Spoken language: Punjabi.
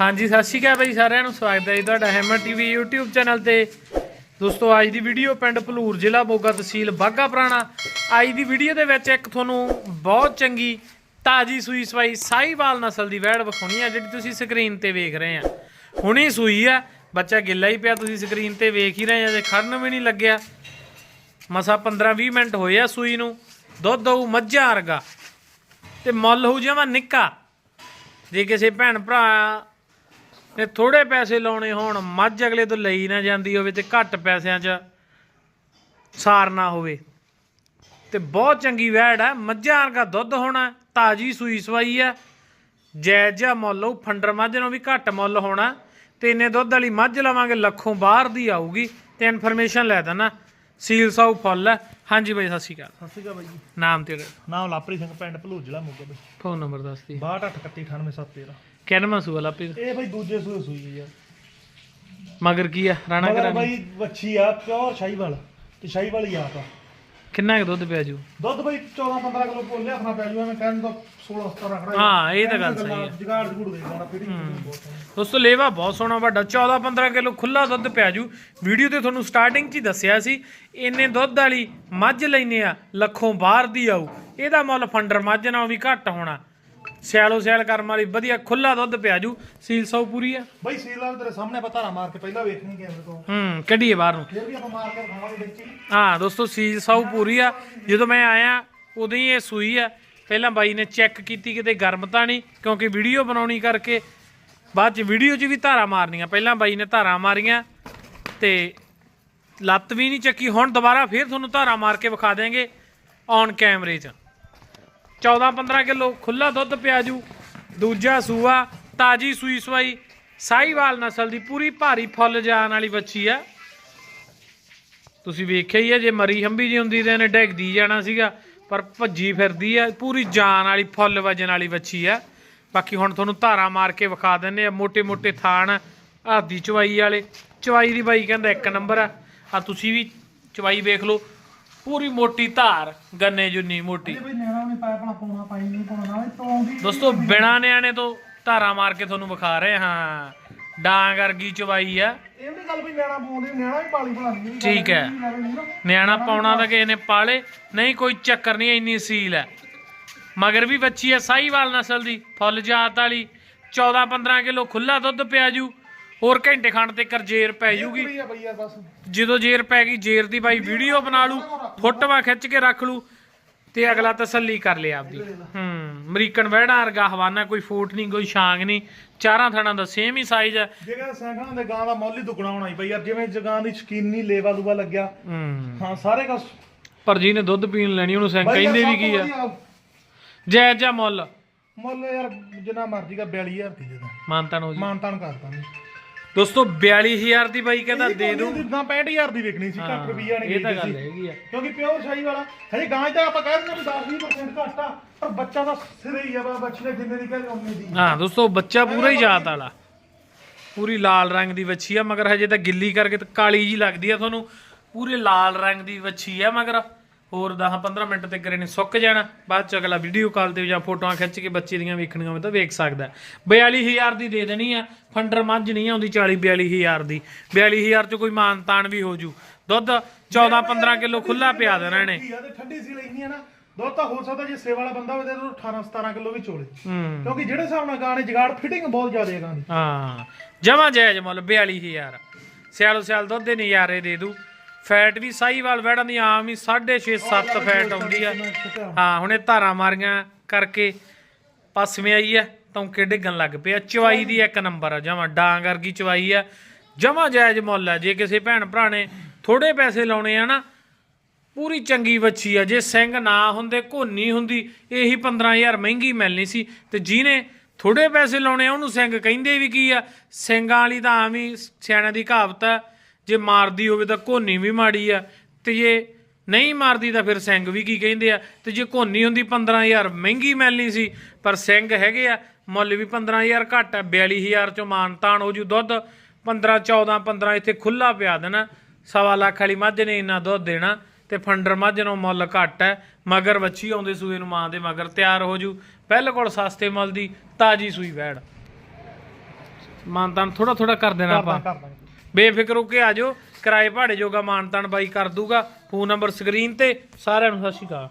ਹਾਂਜੀ, ਸਤਿ ਸ਼੍ਰੀ ਅਕਾਲ ਬਾਈ, ਸਾਰਿਆਂ ਨੂੰ ਸਵਾਗਤ ਹੈ ਜੀ ਤੁਹਾਡਾ ਹੈਮਰ ਟੀਵੀ YouTube ਚੈਨਲ ਤੇ। ਦੋਸਤੋ, ਅੱਜ ਦੀ ਵੀਡੀਓ ਪਿੰਡ ਭਲੂਰ ਜ਼ਿਲ੍ਹਾ ਮੋਗਾ ਤਹਿਸੀਲ ਬਾਗਾ ਪੁਰਾਣਾ। ਅੱਜ ਦੀ ਵੀਡੀਓ ਦੇ ਵਿੱਚ ਇੱਕ ਤੁਹਾਨੂੰ ਬਹੁਤ ਚੰਗੀ ਤਾਜੀ ਸੂਈ ਸਵਾਈ ਸਾਈਵਾਲ ਨਸਲ ਦੀ ਵੈੜ ਵਿਖਾਉਣੀ ਆ ਜਿਹੜੀ ਤੁਸੀਂ ਸਕਰੀਨ ਤੇ ਵੇਖ ਰਹੇ ਆ ਹੁਣੀ ਸੂਈ ਆ, ਬੱਚਾ ਗਿੱਲਾ ਹੀ ਪਿਆ, ਤੁਸੀਂ ਸਕਰੀਨ ਤੇ ਵੇਖ ਹੀ ਰਹੇ ਆ ਜੇ ਖੜਨ ਵੀ ਨਹੀਂ ਲੱਗਿਆ। ਮਸਾ 15-20 ਮਿੰਟ ਹੋਏ ਆ ਸੂਈ ਨੂੰ। ਦੁੱਧ ਦਊ ਮੱਝਾਂ ਵਰਗਾ। ਤੇ ਮੁੱਲ ਹੋ ਜਾਵਾ ਨਿੱਕਾ। ਜੇ ਕਿਸੇ ਭੈਣ ਭਰਾ ਨੇ ਥੋੜੇ ਪੈਸੇ ਲਾਉਣੇ ਹੋਣ, ਮੱਝ ਅਗਲੇ ਤੋਂ ਲਈ ਨਾ ਜਾਂਦੀ ਹੋਵੇ ਤੇ ਘੱਟ ਪੈਸਿਆਂ 'ਚ ਸਾਰ ਨਾ ਹੋਵੇ। ਤੇ ਬਹੁਤ ਚੰਗੀ ਵੈੜ ਹੈ ਮੱਝਾਂ ਵਰਗਾ ਦੁੱਧ ਹੋਣਾ, ਤਾਜੀ ਸੂਈ ਸਵਾਈ ਹੈ ਜਾਇਜ਼ ਜਿਹਾ ਮੁੱਲ ਉਹ ਫੰਡਰ ਮੱਝ ਨੂੰ ਵੀ ਘੱਟ ਮੁੱਲ ਹੋਣਾ। ਤੇ ਇੰਨੇ ਦੁੱਧ ਵਾਲੀ ਮੱਝ ਲਵਾਂਗੇ, ਲੱਖੋਂ ਬਾਹਰ ਦੀ ਆਊਗੀ। ਤੇ ਇਨਫੋਰਮੇਸ਼ਨ ਲੈ ਦੇਣਾ ਸੀਲ ਸਾਊ ਫੁੱਲ ਹੈ ਹਾਂਜੀ ਬਾਈ ਸਤਿ ਸ਼੍ਰੀ ਅਕਾਲ। ਸਤਿ ਸ਼੍ਰੀ ਅਕਾਲ ਬਾਈ ਜੀ। ਨਾਮ ਤੇਰਾ? ਨਾਮ ਲਾਪਰੀ ਸਿੰਘ ਪਿੰਡ ਭਲੂਰ ਜ਼ਿਲ੍ਹਾ ਮੋਗਾ ਬਾਈ। ਫੋਨ ਨੰਬਰ ਦੱਸ ਦੀ। 62389713 ਕਿੰਨਵਾਂ ਸੂਆ ਲਾਪੀ ਇਹ ਬਾਈ ਦੂਜੇ ਸੂਏ ਸੂਈ ਯਾਰ। ਮਗਰ ਕੀ ਆ? ਰਾਣਾ ਕਰਾਣੀ ਬਾਈ ਵੱਛੀ ਆ ਪਿਓਰ ਸ਼ਾਹੀਵਾਲ। ਤੇ ਸ਼ਾਹੀਵਾਲ ਹੀ ਆਪ ਆ। ਕਿੰਨਾ ਕੁ ਦੁੱਧ ਪਿਆ ਜੂ? ਦੁੱਧ ਬਾਈ 14 15 ਕਿਲੋ ਕੋਲੇ ਆਪਣਾ ਪੈ ਜੂ ਐਵੇਂ ਕਹਿਣ ਦਾ 16 17 ਖੜਾ ਹਾਂ, ਇਹ ਤਾਂ ਗੱਲ ਸਹੀ ਹੈ। ਜਗਾੜ ਜਗੂੜ ਦੇ ਜਾਣਾ ਸੋਹਣੀ। ਦੋਸਤੋ ਲੇਵਾ ਬਹੁਤ ਸੋਹਣਾ ਵੱਡਾ 14 15 ਕਿਲੋ ਖੁੱਲਾ ਦੁੱਧ ਪਿਆ ਜੂ। ਵੀਡੀਓ ਤੇ ਤੁਹਾਨੂੰ ਸਟਾਰਟਿੰਗ 'ਚ ਹੀ ਦੱਸਿਆ ਸੀ ਇੰਨੇ ਦੁੱਧ ਵਾਲੀ ਮੱਝ ਲੈਨੇ ਆ ਲੱਖੋਂ ਬਾਹਰ ਦੀ ਆਊ। ਇਹਦਾ ਮੁੱਲ ਫੰਡਰ ਮੱਝ ਨਾਲੋਂ ਵੀ ਘੱਟ ਹੋਣਾ। ਸਿਆਲੋ ਸਿਆਲ ਕਰਮ ਵਾਲੀ ਵਧੀਆ ਖੁੱਲਾ ਦੁੱਧ ਪਿਆ ਜੂ। ਸੀਲ ਸੌ ਪੂਰੀ ਆ। ਬਾਈ ਸੀਲਾ ਤੇਰੇ ਸਾਹਮਣੇ ਆਪਾਂ ਧਾਰਾ ਮਾਰ ਕੇ ਪਹਿਲਾਂ ਵੇਖਣੀ ਕੈਮਰੇ ਤੋਂ। ਹੂੰ ਕੱਢੀਏ ਬਾਹਰ ਨੂੰ। ਫਿਰ ਵੀ ਆਪਾਂ ਮਾਰ ਕੇ ਖਾਵਾਂਗੇ ਵਿੱਚ ਹੀ ਹਾਂ ਦੋਸਤੋ ਸੀਲ ਸੌ ਪੂਰੀ ਆ। ਜਦੋਂ ਮੈਂ ਆਇਆ ਉਦੋਂ ਹੀ ਇਹ ਸੂਈ ਆ। ਪਹਿਲਾਂ ਬਾਈ ਨੇ ਚੈੱਕ ਕੀਤੀ ਕਿਤੇ ਗਰਮ ਤਾਂ ਨਹੀਂ ਕਿਉਂਕਿ ਵੀਡੀਓ ਬਣਾਉਣੀ ਕਰਕੇ ਬਾਅਦ ਚ ਵੀਡੀਓ 'ਚ ਵੀ ਧਾਰਾ ਮਾਰਨੀਆਂ। ਪਹਿਲਾਂ ਬਾਈ ਨੇ ਧਾਰਾ ਮਾਰੀਆਂ ਤੇ ਲੱਤ ਵੀ ਨਹੀਂ ਚੱਕੀ। ਹੁਣ ਦੁਬਾਰਾ ਫੇਰ ਤੁਹਾਨੂੰ ਧਾਰਾ ਮਾਰ ਕੇ ਵਿਖਾ ਦੇਾਂਗੇ ਔਨ ਕੈਮਰੇ 'ਚ। 14-15 ਕਿਲੋ ਖੁੱਲਾ ਦੁੱਧ ਪਿਆਜੂ, ਦੂਜਾ ਸੂਆ, ਤਾਜੀ ਸੂਈ ਸਵਾਈ ਸਾਈਵਾਲ ਨਸਲ ਦੀ ਪੂਰੀ ਭਾਰੀ ਫੁੱਲ ਜਾਣ ਵਾਲੀ ਬੱਚੀ ਆ। ਤੁਸੀਂ ਵੇਖਿਆ ਹੀ ਆ, ਜੇ ਮਰੀ ਹੰਬੀ ਜੀ ਹੁੰਦੀ ਤੇ ਇਹਨੇ ਡੈਗਦੀ ਜਾਣਾ ਸੀਗਾ, ਪਰ ਭੱਜੀ ਫਿਰਦੀ ਆ, ਪੂਰੀ ਜਾਨ ਵਾਲੀ ਫੁੱਲ ਵਜਣ ਵਾਲੀ ਬੱਚੀ ਆ। ਬਾਕੀ ਹੁਣ ਤੁਹਾਨੂੰ ਧਾਰਾ ਮਾਰ ਕੇ ਵਿਖਾ ਦਿੰਨੇ ਆ ਮੋਟੇ ਮੋਟੇ ਥਾਣ, ਆਦੀ ਚਵਾਈ ਵਾਲੇ। ਚਵਾਈ ਦੀ ਬਾਈ ਕਹਿੰਦਾ ਇੱਕ ਨੰਬਰ ਆ। ਆ ਤੁਸੀਂ ਵੀ ਚਵਾਈ ਵੇਖ ਲਓ। ਪੂਰੀ ਮੋਟੀ ਧਾਰ ਗੰਨੇ ਜੁੰਨੀ ਮੋਟੀ। ਇਹ ਬਾਈ ਨਿਆਣਾ ਨੇ ਪਾਇਆ ਆਪਣਾ ਪਾਉਣਾ ਪਾਈ ਨਹੀਂ ਪਾਉਣਾ ਨਾਲੇ ਤੋਂ ਦੀ ਦੋਸਤੋ ਬਿਨਾ ਨਿਆਣੇ ਤੋਂ ਧਾਰਾ ਮਾਰ ਕੇ ਤੁਹਾਨੂੰ ਵਿਖਾ ਰਹੇ ਹਾਂ। ਡਾਂਗ ਵਰਗੀ ਚਵਾਈ ਆ। ਇਹ ਵੀ ਗੱਲ ਵੀ ਨਿਆਣਾ ਪਾਉਂਦੀ ਨਿਆਣਾ ਵੀ ਪਾਲੀ ਬਣਾਉਂਦੀ ਠੀਕ ਹੈ। ਨਿਆਣਾ ਪਾਉਣਾ ਤਾਂ ਕਿਸੇ ਨੇ ਪਾਲੇ। ਨਹੀਂ ਕੋਈ ਚੱਕਰ ਨਹੀਂ ਇੰਨੀ ਸੀਲ ਹੈ। ਮਗਰ ਵੀ ਬੱਚੀ ਹੈ ਸਾਈਵਾਲ ਨਸਲ ਦੀ। ਫੁੱਲ ਜਾਤ ਵਾਲੀ 14 15 ਕਿਲੋ ਖੁੱਲਾ ਦੁੱਧ ਪਿਆ ਜੂ। ਹੋਰ ਘੰਟੇ ਖੰਡ ਤੇ ਕਰਜੇਰ ਪੈ ਜੂਗੀ। ਆ ਬਸ। ਜਦੋਂ ਜੇਰ ਪੈ ਗਈ ਜੇਰ ਦੀ ਬਾਈ ਵੀਡੀਓ ਬਣਾ ਲੂ ਫੋਟੋਆਂ ਖਿੱਚ ਕੇ ਰੱਖ ਲੂ ਤੇ ਅਗਲਾ ਤਸੱਲੀ ਕਰ ਲਿਆ ਆਪਦੀ। ਹੂੰ ਅਮਰੀਕਨ ਵਹਿੜਾ ਵਰਗਾ ਹਵਾਨਾ ਕੋਈ ਫੂਟ ਨਹੀਂ ਕੋਈ ਛਾਂਗ ਨਹੀਂ ਚਾਰਾਂ ਥਣਾਂ ਦਾ ਸੇਮ ਹੀ ਸਾਈਜ਼ ਹੈ। ਜੇਕਰ ਸੈਂਕੜਾਂ ਦੇ ਗਾਂ ਦਾ ਮੁੱਲ ਹੀ ਦੁੱਗਣਾ ਹੋਣਾ ਹੀ ਬਈ ਯਾਰ ਜਿਵੇਂ ਜਗਾਂ ਦੀ ਸ਼ਕੀਨੀ ਲੇਵਾ ਲੂਵਾ ਲੱਗਿਆ। ਹੂੰ। ਹਾਂ ਸਾਰੇ ਕਾ ਪਰ ਜਿਹਨੇ ਦੁੱਧ ਪੀਣ ਲੈਣੀ ਉਹਨੂੰ ਸੈਂ ਕਹਿੰਦੇ ਵੀ ਕੀ ਆ? ਜਾਇਜ਼ ਜਾ ਮੁੱਲ। ਮੁੱਲ ਯਾਰ ਜਿੰਨਾ ਮਰਜ਼ੀ ਦਾ 42000 ਦੀ ਦੇ ਦਾਂ। ਮਾਨਤਾਨ ਹੋ ਜੀ। ਮਾਨਤਾਨ ਕਰਤਾ ਨਹੀਂ ਦੋਸਤੋ 42000 ਦੀ ਬਾਈ ਕਹਿੰਦਾ ਦੇ ਦੂੰ ਨਾ 65000 ਦੀ ਵਿਕਣੀ ਸੀ ਘੱਟ ਰੁਪਈਆ ਨਹੀਂ ਇਹ ਤਾਂ ਗੱਲ ਹੈਗੀ ਆ। ਕਿਉਂਕਿ ਪਿਓਰ ਸ਼ਾਹੀ ਵਾਲਾ ਹਜੇ ਗਾਂ ਤਾਂ ਆਪਾਂ ਕਹਿ ਦਿੰਦੇ ਵੀ 10-20% ਘੱਟ ਆ ਪਰ ਬੱਚਾ ਤਾਂ ਸਿਰੇ ਹੀ ਆ ਬਾ ਬੱਚੇ ਜਿੰਨੇ ਦੀ ਕਹਿੰਦੇ ਉਨੇ ਦੀ। ਹਾਂ ਦੋਸਤੋ ਬੱਚਾ ਪੂਰਾ ਹੀ ਜਾਤ ਵਾਲਾ। ਪੂਰੀ ਲਾਲ ਰੰਗ ਦੀ ਵੱਛੀ ਆ ਮਗਰ ਹਜੇ ਤਾਂ ਗਿੱਲੀ ਕਰਕੇ ਤਾਂ ਕਾਲੀ ਜੀ ਲੱਗਦੀ ਆ ਤੁਹਾਨੂੰ। ਪੂਰੇ ਲਾਲ ਰੰਗ ਦੀ ਵੱਛੀ ਆ ਮਗਰ। ਹੋਰ 10-15 ਮਿੰਟ ਤੇ ਕਰੇ ਨੇ ਸੁੱਕ ਜਾਣਾ ਬਾਅਦ ਚ ਅਗਲਾ ਵੀਡੀਓ ਕਾਲ ਤੇ ਜਾਂ ਫੋਟੋਆਂ ਖਿੱਚ ਕੇ ਬੱਚੇ ਦੀਆਂ ਵੇਖਣੀਆਂ ਹੋਵੇ ਤਾਂ ਵੇਖ ਸਕਦਾ 42000 ਦੀ ਦੇ ਦੇਣੀ ਆ ਫੰਡਰ ਮੱਝ ਨਹੀਂ ਆਉਂਦੀ 40-42000 ਦੀ। 42000 ਚ ਕੋਈ ਮਾਨ ਤਾਨ ਵੀ ਹੋ ਜੂ। ਦੁੱਧ 14-15 ਕਿਲੋ ਖੁੱਲਾ ਪਿਆ ਦੇਣਾ ਇਹਨੇ। ਠੰਡੀ ਸੀ ਲੈਣੀ ਆ ਨਾ ਦੁੱਧ ਤਾਂ ਹੋ ਸਕਦਾ ਜੇ ਸੇਵਾ ਵਾਲਾ ਬੰਦਾ ਹੋਵੇ ਤੇ 18-17 ਕਿਲੋ ਵੀ ਚੋਲੇ। ਕਿਉਂਕਿ ਜਿਹੜੇ ਹਿਸਾਬ ਨਾਲ ਗਾਂ ਨੇ ਜਗਾੜ ਫਿਟਿੰਗ ਬਹੁਤ ਜ਼ਿਆਦਾ ਹੈ ਗਾਂ ਦੀ ਹਾਂ ਜਮਾ ਜਾਇਜ਼ ਮੁੱਲ 42000 ਸਿਆਲੋ ਸਿਆਲ ਦੁੱਧ ਦੇ ਨਜ਼ਾਰੇ ਦੇ ਦੂ। ਫੈਟ ਵੀ ਸਾਈਵਾਲ ਵੜਨ ਦੀ ਆਮ ਹੀ 6.5 7 ਫੈਟ ਆਉਂਦੀ ਆ। ਹਾਂ, ਹੁਣੇ ਧਾਰਾਂ ਮਾਰੀਆਂ ਕਰਕੇ ਪਾਸਵੇਂ ਆਈ ਆ ਤੌਂਕੇ ਡਿੱਗਣ ਲੱਗ ਪਿਆ ਚਵਾਈ ਦੀ ਇੱਕ ਨੰਬਰ ਆ, ਜਮਾ ਡਾਂਗ ਵਰਗੀ ਚਵਾਈ ਆ। ਜਮਾ ਜਾਇਜ਼ ਮੁੱਲ ਆ, ਜੇ ਕਿਸੇ ਭੈਣ ਭਰਾ ਨੇ ਥੋੜੇ ਪੈਸੇ ਲਾਉਣੇ ਆ ਨਾ, ਪੂਰੀ ਚੰਗੀ ਵੱਛੀ ਆ। ਜੇ ਸਿੰਘ ਨਾ ਹੁੰਦੇ, ਘੋਨੀ ਹੁੰਦੀ, ਇਹੀ 15000 ਮਹਿੰਗੀ ਮਿਲਣੀ ਸੀ। ਤੇ ਜਿਹਨੇ ਥੋੜੇ ਪੈਸੇ ਲਾਉਣੇ ਆ, ਉਹਨੂੰ ਸਿੰਘ ਕਹਿੰਦੇ ਵੀ ਕੀ ਆ? ਸਿੰਘਾਂ ਵਾਲੀ ਤਾਂ ਆਮ ਹੀ ਸਿਆਣਿਆਂ ਦੀ ਕਹਾਵਤ ਆ ਜੇ ਮਾਰਦੀ ਹੋਵੇ ਤਾਂ ਘੋਨੀ ਵੀ ਮਾੜੀ ਆ ਤੇ ਜੇ ਨਹੀਂ ਮਾਰਦੀ ਤਾਂ ਫਿਰ ਸਿੰਘ ਵੀ ਕੀ ਕਹਿੰਦੇ ਆ? ਤੇ ਜੇ ਘੋਨੀ ਹੁੰਦੀ 15000 ਮਹਿੰਗੀ ਮਿਲਣੀ ਸੀ ਪਰ ਸਿੰਘ ਹੈਗੇ ਆ ਮੁੱਲ ਵੀ 15000 ਘੱਟ ਆ 42000 ਚੋਂ ਮਾਨਤਾਨ ਹੋ ਜੂ ਦੁੱਧ 15 14 15 ਇੱਥੇ ਖੁੱਲਾ ਪਿਆ ਦੇਣਾ ਸਵਾ ਲੱਖ ਵਾਲੀ ਮੱਝ ਨੇ ਇੰਨਾ ਦੁੱਧ ਦੇਣਾ ਤੇ ਫੰਡਰ ਮੱਝ ਨੂੰ ਮੁੱਲ ਘੱਟ ਹੈ ਮਗਰ ਵੱਛੀ ਆਉਂਦੇ ਸੂਏ ਨੂੰ ਮਾਂ ਦੇ ਮਗਰ ਤਿਆਰ ਹੋ ਜੂ ਬਿਲਕੁਲ ਸਸਤੇ ਮੁੱਲ ਦੀ ਤਾਜੀ ਸੂਈ ਵੈੜ। ਮਾਨਤਾਨ ਥੋੜਾ ਥੋੜਾ ਕਰ ਦੇਣਾ ਆਪਾਂ। ਬੇਫਿਕਰ ਹੋ ਕੇ ਆ ਜਾਓ। ਕਿਰਾਏ ਭਾੜੇ ਜੋਗਾ ਮਾਨਤਾਨ ਬਾਈ ਕਰ ਦੂਗਾ। ਫੋਨ ਨੰਬਰ ਸਕਰੀਨ ਤੇ। ਸਾਰਿਆਂ ਨੂੰ ਸਤਿ ਸ਼੍ਰੀ ਅਕਾਲ।